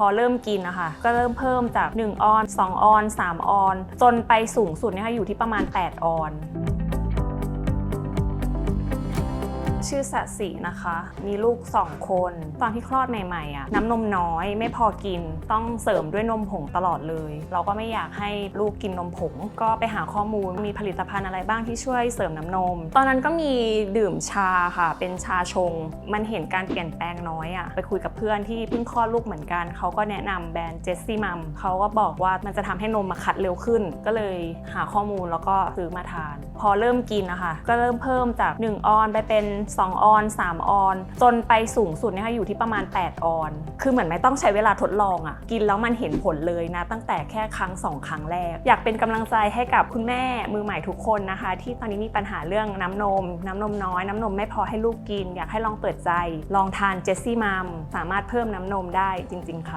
พอเริ่มกินนะคะ ก็เริ่มเพิ่มจาก 1 ออน 2 ออน 3 ออน จนไปสูงสุดเนี่ยค่ะอยู่ที่ประมาณ 8 ออน ชื่อสะสีนะคะ มีลูก 2 คน ตอนที่คลอดใหม่ๆอะน้ำนมน้อยไม่พอกิน ต้องเสริมด้วยนมผงตลอดเลย เราก็ไม่อยากให้ลูกกินนมผง ก็ไปหาข้อมูลมีผลิตภัณฑ์อะไรบ้างที่ช่วยเสริมน้ำนม ตอนนั้นก็มีดื่มชาค่ะ เป็นชาชง มันเห็นการเปลี่ยนแปลงน้อยอะไปคุยกับเพื่อนที่เพิ่งคลอดลูกเหมือนกัน เขาก็แนะนำแบรนด์เจสซี่มัมเขาก็บอกว่ามันจะทำให้นมมาคัดเร็วขึ้น ก็เลยหาข้อมูลแล้วก็ซื้อมาทาน พอเริ่มกินนะคะ ก็เริ่มเพิ่มจาก 1 ออนไปเป็น2 ออน 3 ออน จนไปสูงสุดเนี่ยค่ะอยู่ที่ประมาณ 8 ออน คือเหมือนไม่ต้องใช้เวลาทดลองอะ่ะ กินแล้วมันเห็นผลเลยนะ ตั้งแต่แค่ครั้ง 2 ครั้งแรก อยากเป็นกำลังใจให้กับคุณแม่มือใหม่ทุกคนนะคะ ที่ตอนนี้มีปัญหาเรื่องน้ำนม น้ำนมน้อย น้ำนมไม่พอให้ลูกกิน อยากให้ลองเปิดใจ ลองทานเจสซี่มัมสามารถเพิ่มน้ำนมได้จริง ๆ ค่ะ